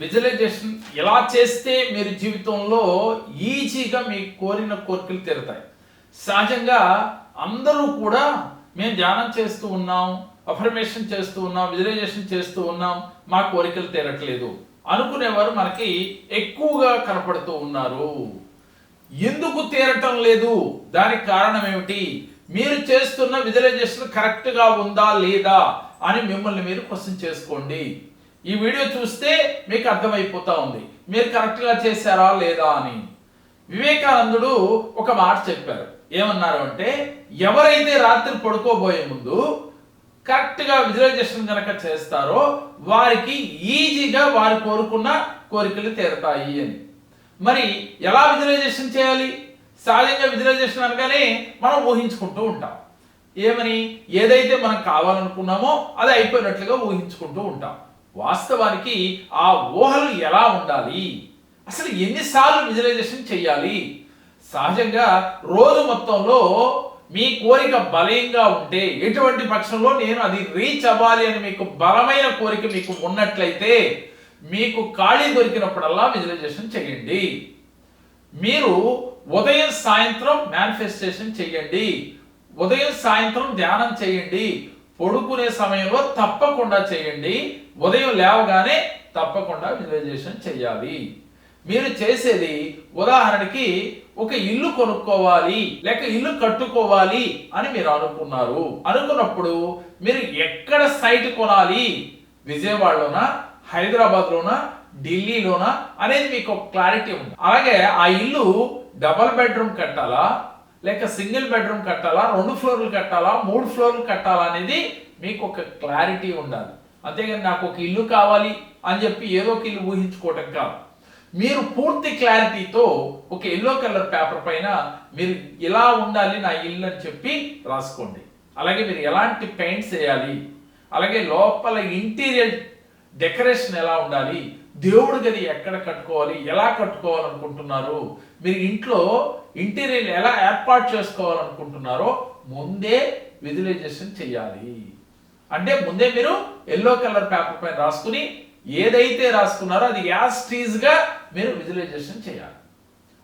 Visualisation ఎలా చేస్తే మీరు జీవితంలో ఈజీగా మీ కోరిన కోరికలు తీరుతాయి? సహజంగా అందరూ కూడా మేము ధ్యానం చేస్తూ ఉన్నాం అఫర్మేషన్ చేస్తూ ఉన్నాం విజువలైజేషన్ చేస్తూ ఉన్నాం మా కోరికలు తీరట్లేదు. అనుకునేవారు మనకి ఎక్కువగా కనపడుతూ ఉన్నారు. ఎందుకు తీరటం లేదు? దానికి కారణం ఏమిటి? మీరు చేస్తున్న విజువలైజేషన్ కరెక్ట్గా ఉందా లేదా అని మిమ్మల్ని మీరు క్వశ్చన్ చేసుకోండి. ఈ వీడియో చూస్తే మీకు అర్థమైపోతా ఉంది. మీరు కరెక్ట్గా చేశారా లేదా అని. వివేకానందుడు ఒక మాట చెప్పారు. ఏమన్నారు అంటే ఎవరైతే రాత్రి పడుకోబోయే ముందు కరెక్ట్గా విజువలైజేషన్ కనుక చేస్తారో వారికి ఈజీగా వారు కోరుకున్న కోరికలు తీరతాయి అని. మరి ఎలా విజువలైజేషన్ చేయాలి? సహజంగా విజువలైజేషన్ అనగానే మనం ఊహించుకుంటూ ఉంటాం. ఏమని? ఏదైతే మనం కావాలనుకున్నామో అది అయిపోయినట్లుగా ఊహించుకుంటూ ఉంటాం. వాస్తవానికి ఆ ఊహలు ఎలా ఉండాలి? అసలు ఎన్నిసార్లు విజువలైజేషన్ చేయాలి సహజంగా రోజు మొత్తంలో మీ కోరిక బలంగా ఉంటే ఎటువంటి పక్షంలో నేను అది రీచ్ అవ్వాలి అని మీకు బలమైన కోరిక మీకు ఉన్నట్లయితే మీకు ఖాళీ దొరికినప్పుడల్లా విజువలైజేషన్ చేయండి మీరు ఉదయం సాయంత్రం మేనిఫెస్టేషన్ చేయండి ఉదయం సాయంత్రం ధ్యానం చేయండి పడుకునే సమయంలో తప్పకుండా చేయండి. ఉదయం లేవగానే తప్పకుండా విజువలైజేషన్ చేయాలి. మీరు చేసేది ఉదాహరణకి ఒక ఇల్లు కొనుక్కోవాలి లేక ఇల్లు కట్టుకోవాలి అని మీరు అనుకున్నారు. అనుకున్నప్పుడు మీరు ఎక్కడ సైట్ కొనాలి? విజయవాడలోనా హైదరాబాద్లోనా ఢిల్లీలోనా అనేది మీకు ఒక క్లారిటీ ఉంది అలాగే ఆ ఇల్లు డబల్ బెడ్రూమ్ కట్టాలా? లేక సింగిల్ బెడ్రూమ్ కట్టాలా రెండు ఫ్లోర్లు కట్టాలా మూడు ఫ్లోర్లు కట్టాలా అనేది మీకు ఒక క్లారిటీ ఉండాలి. అంతేగాని నాకు ఒక ఇల్లు కావాలి అని చెప్పి ఏదో ఒక ఇల్లు ఊహించుకోవటం కాదు. మీరు పూర్తి క్లారిటీతో ఒక ఎల్లో కలర్ పేపర్ పైన మీరు ఇలా ఉండాలి నా ఇల్లు అని చెప్పి రాసుకోండి. అలాగే మీరు ఎలాంటి పెయింట్స్ వేయాలి అలాగే లోపల ఇంటీరియర్ డెకరేషన్ ఎలా ఉండాలి దేవుడి గది ఎక్కడ కట్టుకోవాలి ఎలా కట్టుకోవాలనుకుంటున్నారు మీరు ఇంట్లో ఇంటీరియర్ ఎలా ఏర్పాటు చేసుకోవాలనుకుంటున్నారో ముందే విజువలైజేషన్ చేయాలి అంటే ముందే మీరు ఎల్లో కలర్ పేపర్ పైన రాసుకుని ఏదైతే రాసుకున్నారో అది యాజ్గా మీరు విజువలైజేషన్ చేయాలి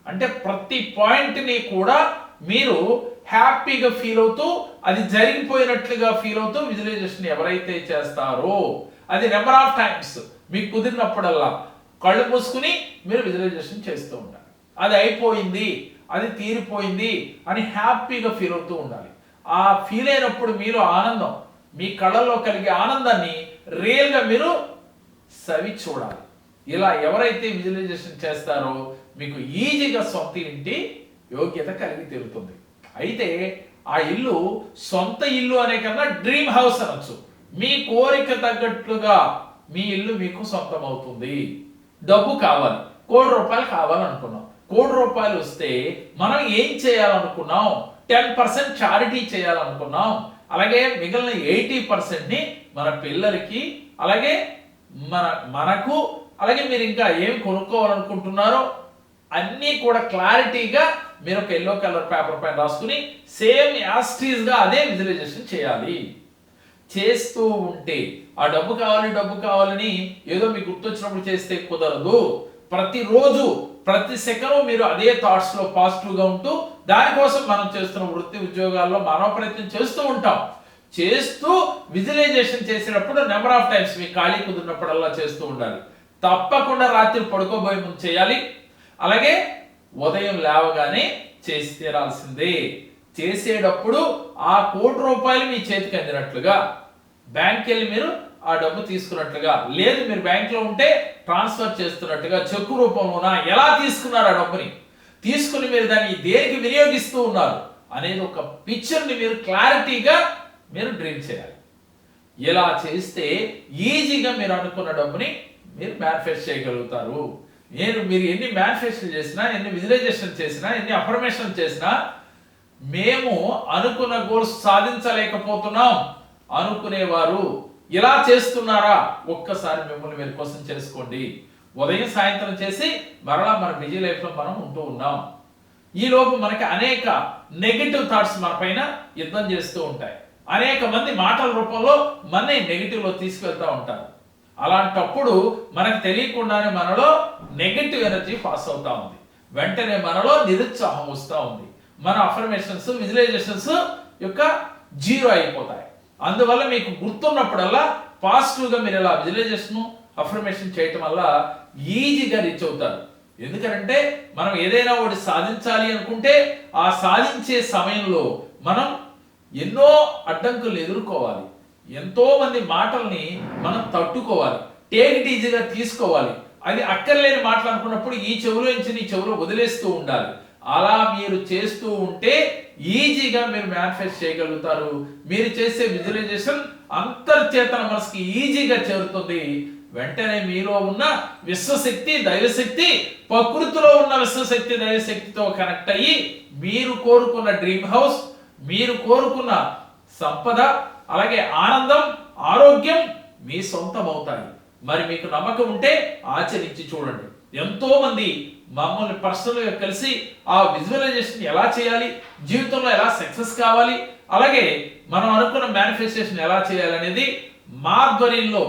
అంటే ప్రతి పాయింట్ని కూడా మీరు హ్యాపీగా ఫీల్ అవుతూ అది జరిగిపోయినట్లుగా ఫీల్ అవుతూ విజువలైజేషన్ ఎవరైతే చేస్తారో అది నెంబర్ ఆఫ్ టైమ్స్. మీకు కుదిరినప్పుడల్లా కళ్ళు మూసుకుని మీరు విజువలైజేషన్ చేస్తూ ఉండాలి. అది అయిపోయింది అది తీరిపోయింది అని హ్యాపీగా ఫీల్ అవుతూ ఉండాలి. ఆ ఫీల్ అయినప్పుడు మీలో ఆనందం మీ కళ్ళల్లో కలిగే ఆనందాన్ని రియల్గా మీరు సవి చూడాలి. ఇలా ఎవరైతే విజువలైజేషన్ చేస్తారో మీకు ఈజీగా సొంత ఇంటి యోగ్యత కలిగి తీరుతుంది. అయితే ఆ ఇల్లు సొంత ఇల్లు అనే కన్నా డ్రీమ్ హౌస్ అనొచ్చు. మీ కోరిక తగ్గట్లుగా మీ ఇల్లు మీకు సొంతం అవుతుంది డబ్బు కావాలి. కోటి రూపాయలు కావాలనుకున్నాం. కోటి రూపాయలు వస్తే మనం ఏం చేయాలనుకున్నాం? టెన్ పర్సెంట్ చారిటీ చేయాలనుకున్నాం. అలాగే మిగిలిన ఎయిటీ పర్సెంట్ని మన పిల్లలకి అలాగే మన మనకు అలాగే మీరు ఇంకా ఏమి కొనుక్కోవాలనుకుంటున్నారో అన్నీ కూడా క్లారిటీగా మీరు ఒక ఎల్లో కలర్ పేపర్ పైన రాసుకుని సేమ్ యాస్ట్రీస్గా అదే విజువలైజేషన్ చేయాలి. చేస్తూ ఉంటే ఆ డబ్బు కావాలి డబ్బు కావాలని ఏదో మీకు గుర్తొచ్చినప్పుడు చేస్తే కుదరదు. ప్రతిరోజు ప్రతి సెకండ్ మీరు అదే థాట్స్లో పాజిటివ్గా ఉంటూ దానికోసం మనం చేస్తున్న వృత్తి ఉద్యోగాల్లో మనం ప్రయత్నం చేస్తూ ఉంటాం. చేస్తూ విజువలైజేషన్ చేసేటప్పుడు నెంబర్ ఆఫ్ టైమ్స్ మీ ఖాళీ కుదిరినప్పుడల్లా చేస్తూ ఉండాలి. తప్పకుండా రాత్రి పడుకోబోయే ముందు చేయాలి. అలాగే ఉదయం లేవగానే చేసి తీరాల్సిందే. చేసేటప్పుడు ఆ కోటి రూపాయలు మీ చేతికి అందినట్లుగా. బ్యాంక్ వెళ్ళి మీరు ఆ డబ్బు తీసుకున్నట్లుగా. లేదు మీరు బ్యాంక్లో ఉంటే ట్రాన్స్ఫర్ చేస్తున్నట్టుగా చెక్కు రూపంలోన? ఎలా తీసుకున్నారు ఆ డబ్బుని? తీసుకుని మీరు దాన్ని దేనికి వినియోగిస్తూ ఉన్నారు? అనేది ఒక పిక్చర్ని మీరు క్లారిటీగా మీరు డ్రీమ్ చేయాలి. ఇలా చేస్తే ఈజీగా మీరు అనుకున్న డబ్బుని మీరు మేనిఫెస్ట్ చేయగలుగుతారు. నేను మీరు ఎన్ని మేనిఫెస్ట్ చేసినా ఎన్ని విజువలైజేషన్ చేసినా ఎన్ని అఫర్మేషన్ చేసినా మేము అనుకున్న గోల్స్ సాధించలేకపోతున్నాం. అనుకునేవారు. ఇలా చేస్తున్నారా? ఒక్కసారి మిమ్మల్ని మీరు క్వశ్చన్ చేసుకోండి. ఉదయం సాయంత్రం చేసి మరలా మన బిజీ లైఫ్లో మనం ఉంటూ ఉన్నాం. ఈలోపు మనకి అనేక నెగిటివ్ థాట్స్ మన పైన యుద్ధం చేస్తూ ఉంటాయి. అనేక మంది మాటల రూపంలో మన నెగిటివ్లో తీసుకెళ్తూ ఉంటారు. అలాంటప్పుడు మనకు తెలియకుండానే మనలో నెగటివ్ ఎనర్జీ పాస్ అవుతా ఉంది. వెంటనే మనలో నిరుత్సాహం వస్తూ ఉంది. మన అఫర్మేషన్స్ విజువలైజేషన్స్ యొక్క జీరో అయిపోతాయి. అందువల్ల మీకు గుర్తున్నప్పుడల్లా పాజిటివ్గా మీరు ఇలా విజువలైజేషన్ అఫర్మేషన్ చేయటం వల్ల ఈజీగా రీచ్ అవుతారు. ఎందుకంటే మనం ఏదైనా ఒకటి సాధించాలి అనుకుంటే ఆ సాధించే సమయంలో మనం ఎన్నో అడ్డంకులు ఎదుర్కోవాలి. ఎంతో మంది మాటల్ని మనం తట్టుకోవాలి. టేక్ ఇట్ ఈజీగా తీసుకోవాలి. అది అక్కర్లేని మాటలు అనుకున్నప్పుడు ఈ చెవులో నుంచి నీ చెవులో వదిలేస్తూ ఉండాలి. అలా మీరు చేస్తూ ఉంటే ఈజీగా మీరు మేనిఫెస్ట్ చేయగలుగుతారు. మీరు చేసే విజువలైజేషన్ అంతర్చేతన మనసుకి ఈజీగా చేరుతుంది. వెంటనే మీలో ఉన్న విశ్వశక్తి దైవశక్తి ప్రకృతిలో ఉన్న విశ్వశక్తి దైవశక్తితో కనెక్ట్ అయ్యి మీరు కోరుకున్న డ్రీమ్ హౌస్ మీరు కోరుకున్న సంపద అలాగే ఆనందం ఆరోగ్యం మీ సొంతం అవుతాయి మరి మీకు నమ్మకం ఉంటే ఆచరించి చూడండి. ఎంతో మంది మమ్మల్ని పర్సనల్గా కలిసి ఆ విజువలైజేషన్ ఎలా చేయాలి జీవితంలో ఎలా సక్సెస్ కావాలి అలాగే మనం అనుకున్న మేనిఫెస్టేషన్ ఎలా చేయాలి అనేది మా ఆధ్వర్యంలో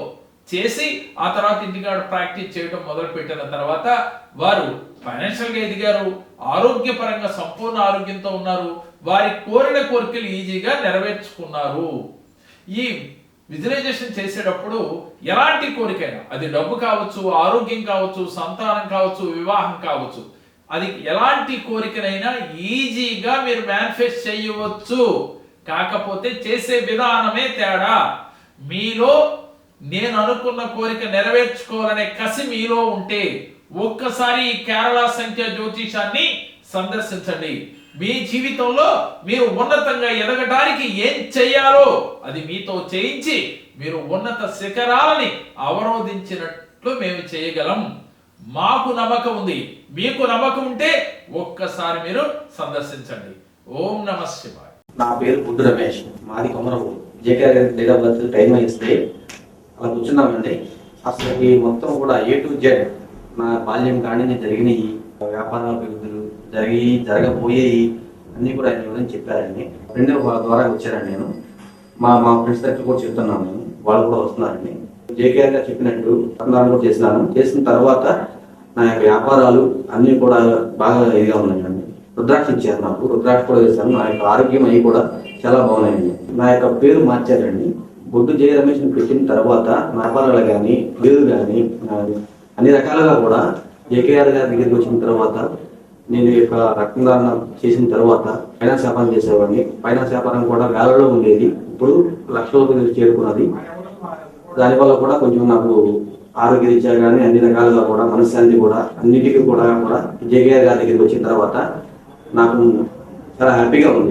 చేసి ఆ తర్వాత ఇంటికాడ ప్రాక్టీస్ చేయడం మొదలుపెట్టిన తర్వాత వారు ఫైనాన్షియల్గా ఎదిగారు ఆరోగ్యపరంగా సంపూర్ణ ఆరోగ్యంతో ఉన్నారు వారి కోరిన కోరికలు ఈజీగా నెరవేర్చుకున్నారు. ఈ విజువలైజేషన్ చేసేటప్పుడు ఎలాంటి కోరికైనా అది డబ్బు కావచ్చు ఆరోగ్యం కావచ్చు సంతానం కావచ్చు వివాహం కావచ్చు అది ఎలాంటి కోరికనైనా ఈజీగా మీరు మేనిఫెస్ట్ చేయవచ్చు. కాకపోతే చేసే విధానమే తేడా. మీలో నేను అనుకున్న కోరిక నెరవేర్చుకోవాలనే కసి మీలో ఉంటే ఒక్కసారి ఈ కేరళ సంఖ్య జ్యోతిషాన్ని సందర్శించండి. మీ జీవితంలో మీరు ఉన్నతంగా ఎదగటానికి ఏం చేయాలో అది మీతో చేయించి మీరు ఉన్నత శిఖరాలని అవరోధించినట్లు మేము చేయగలం. మాకు నమ్మకం ఉంది. మీకు నమ్మకం ఉంటే ఒక్కసారి మీరు సందర్శించండి. ఓం నమ శివాయ. నా పేరు బుద్ధు రమేష్. మాది కొమరవు జేకే డేట్ ఆఫ్ బర్త్ టైం ఇస్తే అలా కూర్చున్నామండి అసలు ఈ మొత్తం కూడా ఏ టు జెడ్ నా బాల్యం కానీ జరిగినాయి. వ్యాపార అభివృద్ధులు జరిగి జరగబోయేవి అన్నీ కూడా ఆయన వివరించి చెప్పారండి ఫ్రెండ్ వాళ్ళ ద్వారా వచ్చారండి నేను మా మా ఫ్రెండ్స్ దగ్గర కూడా చెప్తున్నాను నేను. వాళ్ళు కూడా వస్తున్నారండి జేకేఆర్ గారు చెప్పినట్టు సంధానం కూడా చేసినాను. చేసిన తర్వాత నా యొక్క వ్యాపారాలు అన్నీ కూడా బాగా ఇదిగా ఉన్నాయండి. రుద్రాక్ష ఇచ్చారు నాకు. రుద్రాక్ష కూడా వేశాను. నా యొక్క ఆరోగ్యం అవి కూడా చాలా బాగున్నాయండి. నా యొక్క పేరు మార్చారండి. బొడ్డు జయ రమేష్ పెట్టిన తర్వాత వ్యాపారాలు కానీ పేరు కానీ అన్ని రకాలుగా కూడా జేకేఆర్ గారి దగ్గరికి వచ్చిన తర్వాత నేను ఈ యొక్క రక్తదానం చేసిన తర్వాత ఫైనాన్స్ వ్యాపారం చేసేవాడిని. ఫైనాన్స్ వ్యాపారం కూడా వేలలో ఉండేది. ఇప్పుడు లక్షల చేరుకున్నది. దానివల్ల కూడా కొంచెం నాకు ఆరోగ్య రీత్యా కానీ అన్ని రకాలుగా కూడా మనశ్శాంతి కూడా అన్నిటికీ కూడా కూడా జేకేఆర్ గారి దగ్గరికి వచ్చిన తర్వాత నాకు చాలా హ్యాపీగా ఉంది.